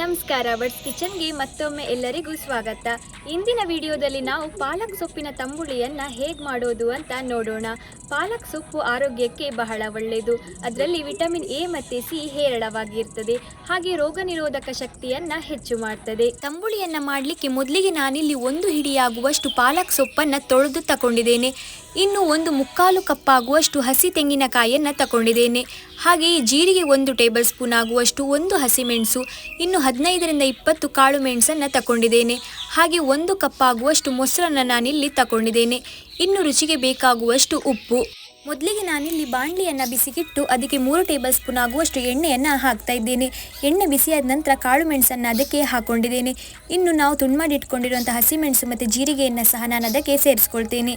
ನಮಸ್ಕಾರ ಬಟ್ಸ್ ಕಿಚನ್ಗೆ ಮತ್ತೊಮ್ಮೆ ಎಲ್ಲರಿಗೂ ಸ್ವಾಗತ. ಇಂದಿನ ವಿಡಿಯೋದಲ್ಲಿ ನಾವು ಪಾಲಕ್ ಸೊಪ್ಪಿನ ತಂಬುಳಿಯನ್ನು ಹೇಗೆ ಮಾಡೋದು ಅಂತ ನೋಡೋಣ. ಪಾಲಕ್ ಸೊಪ್ಪು ಆರೋಗ್ಯಕ್ಕೆ ಬಹಳ ಒಳ್ಳೆಯದು ಅದರಲ್ಲಿ ವಿಟಮಿನ್ ಎ ಮತ್ತು ಸಿ ಹೇರಳವಾಗಿರ್ತದೆ. ಹಾಗೆ ರೋಗ ನಿರೋಧಕ ಶಕ್ತಿಯನ್ನು ಹೆಚ್ಚು ಮಾಡ್ತದೆ. ತಂಬುಳಿಯನ್ನು ಮಾಡಲಿಕ್ಕೆ ಮೊದಲಿಗೆ ನಾನಿಲ್ಲಿ ಒಂದು ಹಿಡಿಯಾಗುವಷ್ಟು ಪಾಲಕ್ ಸೊಪ್ಪನ್ನು ತೊಳೆದು ತಗೊಂಡಿದ್ದೇನೆ. ಇನ್ನು ಒಂದು ಮುಕ್ಕಾಲು ಕಪ್ಪಾಗುವಷ್ಟು ಹಸಿ ತೆಂಗಿನಕಾಯಿಯನ್ನು ತಗೊಂಡಿದ್ದೇನೆ ಹಾಗೆಯೇ ಜೀರಿಗೆ ಒಂದು ಟೇಬಲ್ ಸ್ಪೂನ್ ಆಗುವಷ್ಟು ಒಂದು ಹಸಿಮೆಣಸು ಇನ್ನು ಹದಿನೈದರಿಂದ ಇಪ್ಪತ್ತು ಕಾಳು ಮೆಣಸನ್ನು ತಗೊಂಡಿದ್ದೇನೆ ಹಾಗೆ ಒಂದು ಕಪ್ಪಾಗುವಷ್ಟು ಮೊಸರನ್ನು ನಾನಿಲ್ಲಿ ತಗೊಂಡಿದ್ದೇನೆ ಇನ್ನು ರುಚಿಗೆ ಬೇಕಾಗುವಷ್ಟು ಉಪ್ಪು. ಮೊದಲಿಗೆ ನಾನಿಲ್ಲಿ ಬಾಣಲಿಯನ್ನು ಬಿಸಿಗಿಟ್ಟು ಅದಕ್ಕೆ ಮೂರು ಟೇಬಲ್ ಸ್ಪೂನ್ ಆಗುವಷ್ಟು ಎಣ್ಣೆಯನ್ನು ಹಾಕ್ತಾ ಇದ್ದೇನೆ. ಎಣ್ಣೆ ಬಿಸಿಯಾದ ನಂತರ ಕಾಳು ಮೆಣಸನ್ನು ಅದಕ್ಕೆ ಹಾಕೊಂಡಿದ್ದೇನೆ. ಇನ್ನು ನಾವು ತುಂಡು ಮಾಡಿ ಇಟ್ಕೊಂಡಿರುವಂಥ ಹಸಿಮೆಣಸು ಮತ್ತು ಜೀರಿಗೆಯನ್ನು ಸಹ ನಾನು ಅದಕ್ಕೆ ಸೇರಿಸ್ಕೊಳ್ತೇನೆ.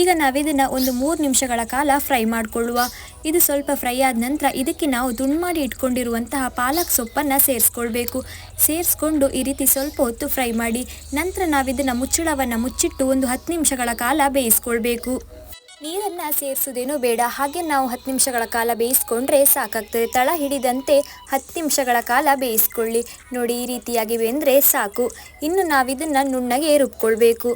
ಈಗ ನಾವಿದನ್ನು ಒಂದು ಮೂರು ನಿಮಿಷಗಳ ಕಾಲ ಫ್ರೈ ಮಾಡಿಕೊಳ್ಳುವ. ಇದು ಸ್ವಲ್ಪ ಫ್ರೈ ಆದ ನಂತರ ಇದಕ್ಕೆ ನಾವು ತುಂಡು ಮಾಡಿ ಇಟ್ಕೊಂಡಿರುವಂತಹ ಪಾಲಕ್ ಸೊಪ್ಪನ್ನು ಸೇರಿಸ್ಕೊಳ್ಬೇಕು. ಸೇರಿಸ್ಕೊಂಡು ಈ ರೀತಿ ಸ್ವಲ್ಪ ಹೊತ್ತು ಫ್ರೈ ಮಾಡಿ ನಂತರ ನಾವಿದನ್ನು ಮುಚ್ಚಳವನ್ನು ಮುಚ್ಚಿಟ್ಟು ಒಂದು ಹತ್ತು ನಿಮಿಷಗಳ ಕಾಲ ಬೇಯಿಸ್ಕೊಳ್ಬೇಕು. ನೀರನ್ನು ಸೇರಿಸೋದೇನು ಬೇಡ. ಹಾಗೆ ನಾವು ಹತ್ತು ನಿಮಿಷಗಳ ಕಾಲ ಬೇಯಿಸ್ಕೊಂಡ್ರೆ ಸಾಕಾಗ್ತದೆ. ತಳ ಹಿಡಿದಂತೆ ಹತ್ತು ನಿಮಿಷಗಳ ಕಾಲ ಬೇಯಿಸ್ಕೊಳ್ಳಿ. ನೋಡಿ, ಈ ರೀತಿಯಾಗಿ ಬೆಂದರೆ ಸಾಕು. ಇನ್ನು ನಾವಿದನ್ನು ನುಣ್ಣಗೆ ರುಬ್ಕೊಳ್ಬೇಕು.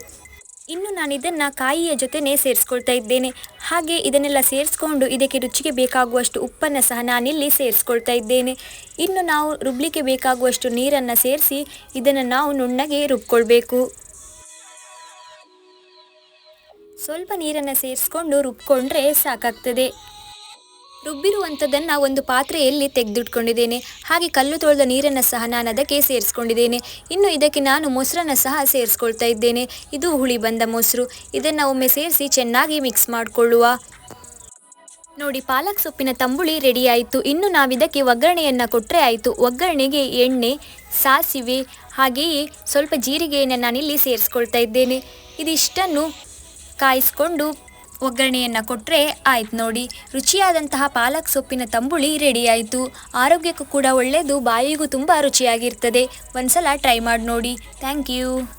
ಇನ್ನು ನಾನು ಇದನ್ನು ಕಾಯಿಯ ಜೊತೆನೇ ಸೇರಿಸ್ಕೊಳ್ತಾ ಇದ್ದೇನೆ. ಹಾಗೆ ಇದನ್ನೆಲ್ಲ ಸೇರಿಸ್ಕೊಂಡು ಇದಕ್ಕೆ ರುಚಿಗೆ ಬೇಕಾಗುವಷ್ಟು ಉಪ್ಪನ್ನು ಸಹ ನಾನಿಲ್ಲಿ ಸೇರಿಸ್ಕೊಳ್ತಾ ಇದ್ದೇನೆ. ಇನ್ನು ನಾವು ರುಬ್ಲಿಕ್ಕೆ ಬೇಕಾಗುವಷ್ಟು ನೀರನ್ನು ಸೇರಿಸಿ ಇದನ್ನು ನಾವು ನುಣ್ಣಗೆ ರುಬ್ಕೊಳ್ಬೇಕು. ಸ್ವಲ್ಪ ನೀರನ್ನು ಸೇರಿಸ್ಕೊಂಡು ರುಬ್ಕೊಂಡ್ರೆ ಸಾಕಾಗ್ತದೆ. ರುಬ್ಬಿರುವಂಥದ್ದನ್ನು ಒಂದು ಪಾತ್ರೆಯಲ್ಲಿ ತೆಗೆದುಟ್ಕೊಂಡಿದ್ದೇನೆ. ಹಾಗೆ ಕಲ್ಲು ತೊಳೆದ ನೀರನ್ನು ಸಹ ನಾನು ಅದಕ್ಕೆ ಸೇರಿಸ್ಕೊಂಡಿದ್ದೇನೆ. ಇನ್ನು ಇದಕ್ಕೆ ನಾನು ಮೊಸರನ್ನು ಸಹ ಸೇರಿಸ್ಕೊಳ್ತಾ ಇದ್ದೇನೆ. ಇದು ಹುಳಿ ಬಂದ ಮೊಸರು. ಇದನ್ನು ಒಮ್ಮೆ ಸೇರಿಸಿ ಚೆನ್ನಾಗಿ ಮಿಕ್ಸ್ ಮಾಡಿಕೊಳ್ಳುವ. ನೋಡಿ, ಪಾಲಕ್ ಸೊಪ್ಪಿನ ತಂಬುಳಿ ರೆಡಿ ಆಯಿತು. ಇನ್ನು ನಾವಿದಕ್ಕೆ ಒಗ್ಗರಣೆಯನ್ನು ಕೊಟ್ಟರೆ ಆಯಿತು. ಒಗ್ಗರಣೆಗೆ ಎಣ್ಣೆ, ಸಾಸಿವೆ, ಹಾಗೆಯೇ ಸ್ವಲ್ಪ ಜೀರಿಗೆಯನ್ನು ನಾನಿಲ್ಲಿ ಸೇರಿಸ್ಕೊಳ್ತಾ ಇದ್ದೇನೆ. ಇದಿಷ್ಟನ್ನು ಕಾಯಿಸ್ಕೊಂಡು ಒಗ್ಗರಣೆಯನ್ನು ಕೊಟ್ಟರೆ ಆಯ್ತು ನೋಡಿ. ರುಚಿಯಾದಂತಹ ಪಾಲಕ್ ಸೊಪ್ಪಿನ ತಂಬುಳಿ ರೆಡಿಯಾಯಿತು ಆರೋಗ್ಯಕ್ಕೂ ಕೂಡ ಒಳ್ಳೆಯದು ಬಾಯಿಗೂ ತುಂಬ ರುಚಿಯಾಗಿರ್ತದೆ. ಒಂದ್ಸಲ ಟ್ರೈ ಮಾಡಿ ನೋಡಿ. Thank you